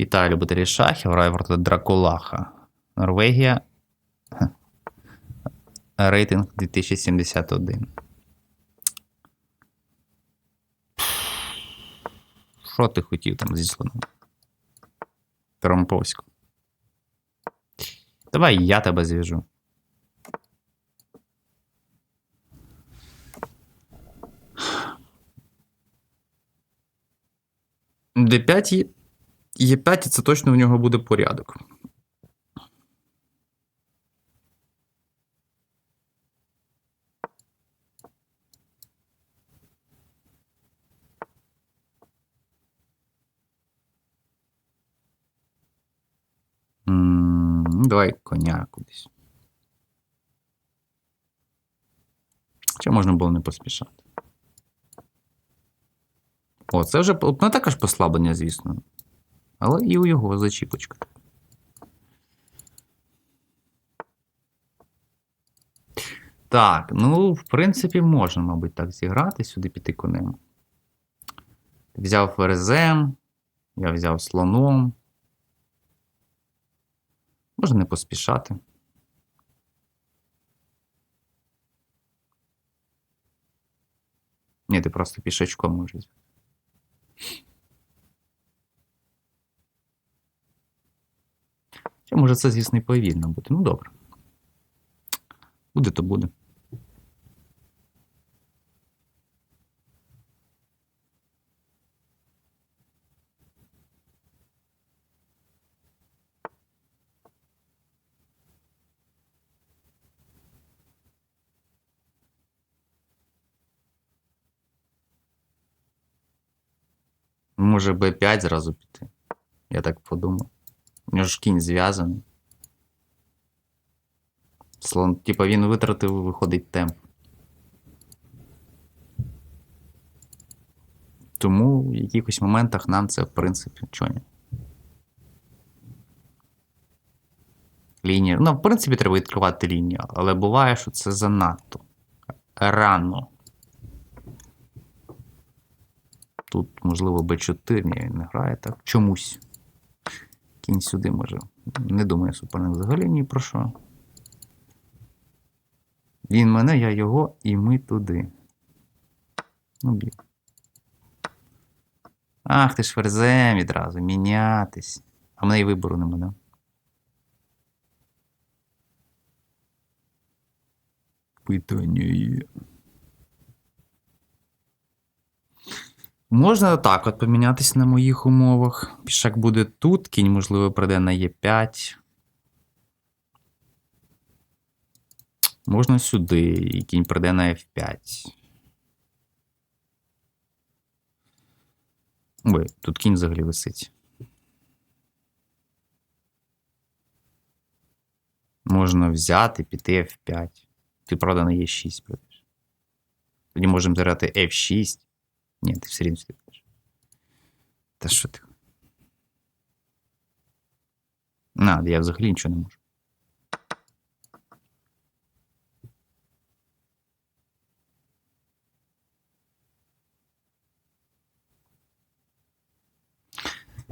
Вітаю, любителі шахів, проти Дракулаха. Норвегія. Рейтинг 2071. Що ти хотів там зі слоном? Тромповську. Давай я тебе зв'яжу. Д5 є. Є 5, і це точно в нього буде порядок. Ну, Давай коня кудись. Чи можна було не поспішати? О, це вже от не таке ж послаблення, звісно. Але і у його зачіпочка. Так, ну, в принципі, можна, мабуть, так зіграти, сюди піти конем. Взяв ферзем, я взяв слоном. Можна не поспішати. Ні, ти просто пішачком можеш. Чи може це, звісно, і повільно бути. Ну, добре. Буде, то буде. Може Б5 зразу піти. Я так подумав. У нього ж кінь зв'язаний. Слон, типа він витратив, виходить темп. Тому в якихось моментах нам це, в принципі, чого. Лінія. Ну, в принципі, треба відкривати лінію, але буває, що це занадто. Рано. Тут, можливо, Б4 ні, він не грає так. Чомусь. Кінь сюди може. Не думаю, суперник взагалі ні про що. Він мене, я його, і ми туди. Ну, бій. Ах, ти ж ферзем відразу, мінятись. А мене і вибору нема, да? Питання є. Можна так от помінятися на моїх умовах. Пішак буде тут, кінь, можливо, прийде на Е5. Можна сюди, і кінь прийде на F5. Ой, тут кінь взагалі висить. Можна взяти, піти F5. Ти, правда, на Е6 прийдеш. Тоді можемо зіграти F6. Ні, ти все рівно підеш. Та що ти? На, я взагалі нічого не можу.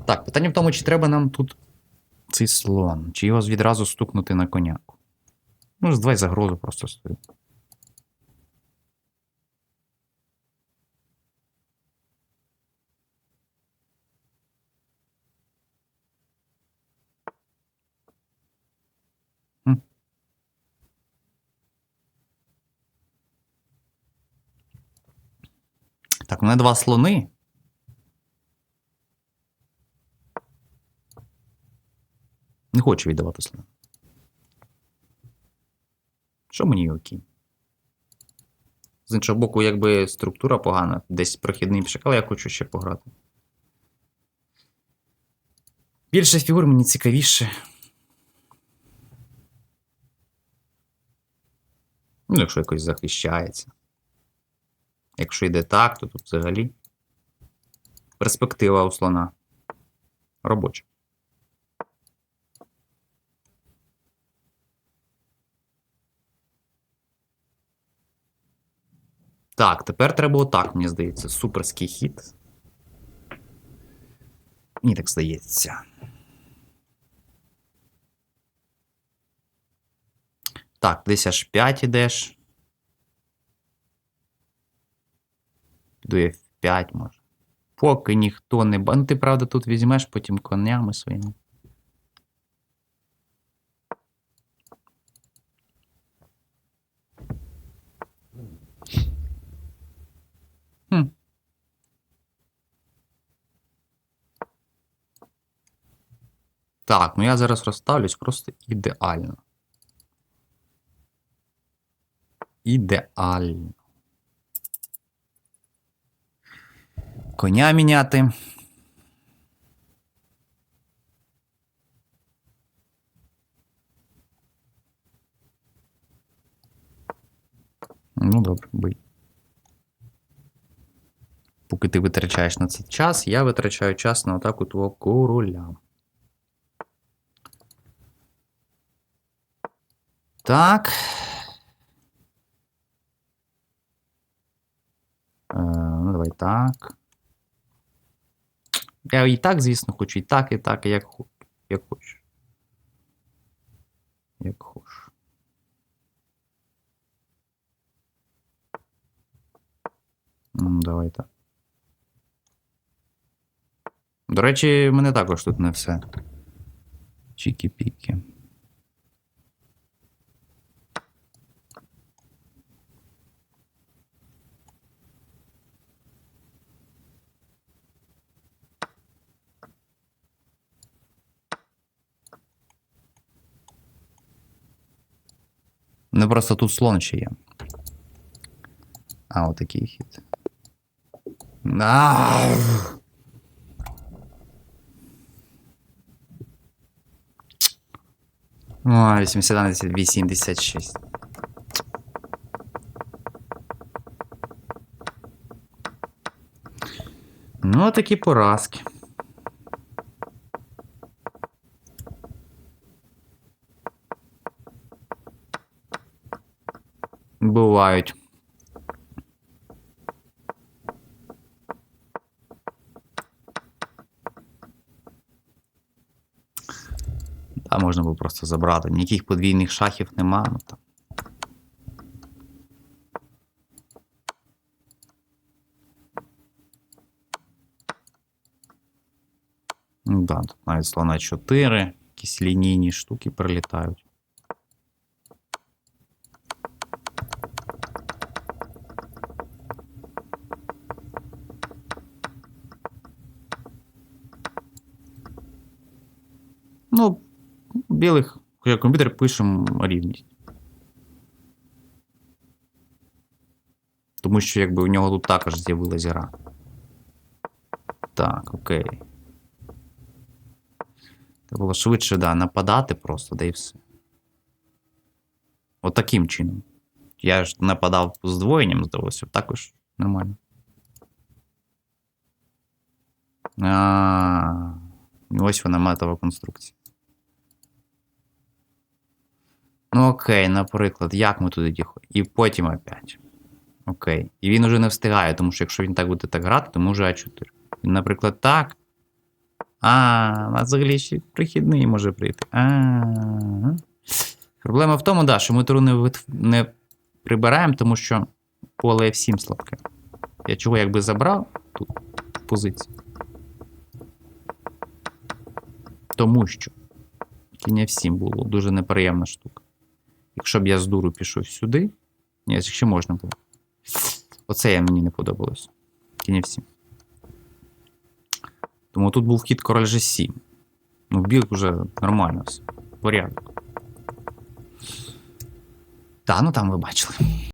Так, питання в тому, чи треба нам тут цей слон, чи його відразу стукнути на коняку. Ну, давай загрозу просто стою. Так, у мене два слони. Не хочу віддавати слона. Що мені його кінь? З іншого боку, якби структура погана, десь прохідний пішак, але я хочу ще пограти. Більше фігур мені цікавіше. Ну, якщо якось захищається. Якщо йде так, то тут взагалі перспектива у слона робоча. Так, тепер треба отак, мені здається. Суперський хід. Мені так здається. Так, десь аж 5 ідеш. Піду F5 може. Поки ніхто не. Ну, ти, правда, тут візьмеш потім конями своїми. Так, ну я зараз розставлюсь просто ідеально. Ідеально. Коня міняти. Ну, добре, бий. Поки ти витрачаєш на це час, я витрачаю час на атаку твого короля. Так. Е, ну, давай так. Я і так, звісно, хочу, і так, і так, і як, хо- як хочу. Як хочу. Ну, давай так. До речі, мене також тут не все. Чікі-піки. Ну просто тут слон ще є. А, отакий хід. А! Ой, 80 86. Ну, такі поразки. Бувають. Та можна було просто забрати. Ніяких подвійних шахів нема. Ну, там. Ну, да, тут навіть слона 4, якісь лінійні штуки прилітають. Ну, білих, хоча комп'ютер пишемо рівність. Тому що якби у нього тут також з'явилась гра. Так, окей. Треба було швидше, да, нападати просто, да і все. От таким чином. Я ж нападав з здвоєнням, здалося, також нормально. А, ось вона матова конструкція. Ну, окей, наприклад, як ми туди діходимо? І потім опять. Окей. І він уже не встигає, тому що якщо він так буде так грати, то може А4. Він, наприклад, так. А, у нас взагалі ще прихідний може прийти. А. Проблема в тому, да, що ми туру не, не прибираємо, тому що поле F7 слабке. Я чого якби забрав тут позицію. Тому що кінь F7 було дуже неприємна штука. Якщо б я з дуру пішов сюди. Ні, ще можна було. Оце я мені не подобалось. Кінівці. Тому тут був хід король G7. Ну, білк вже нормально все. Порядок. Та, ну там ви бачили.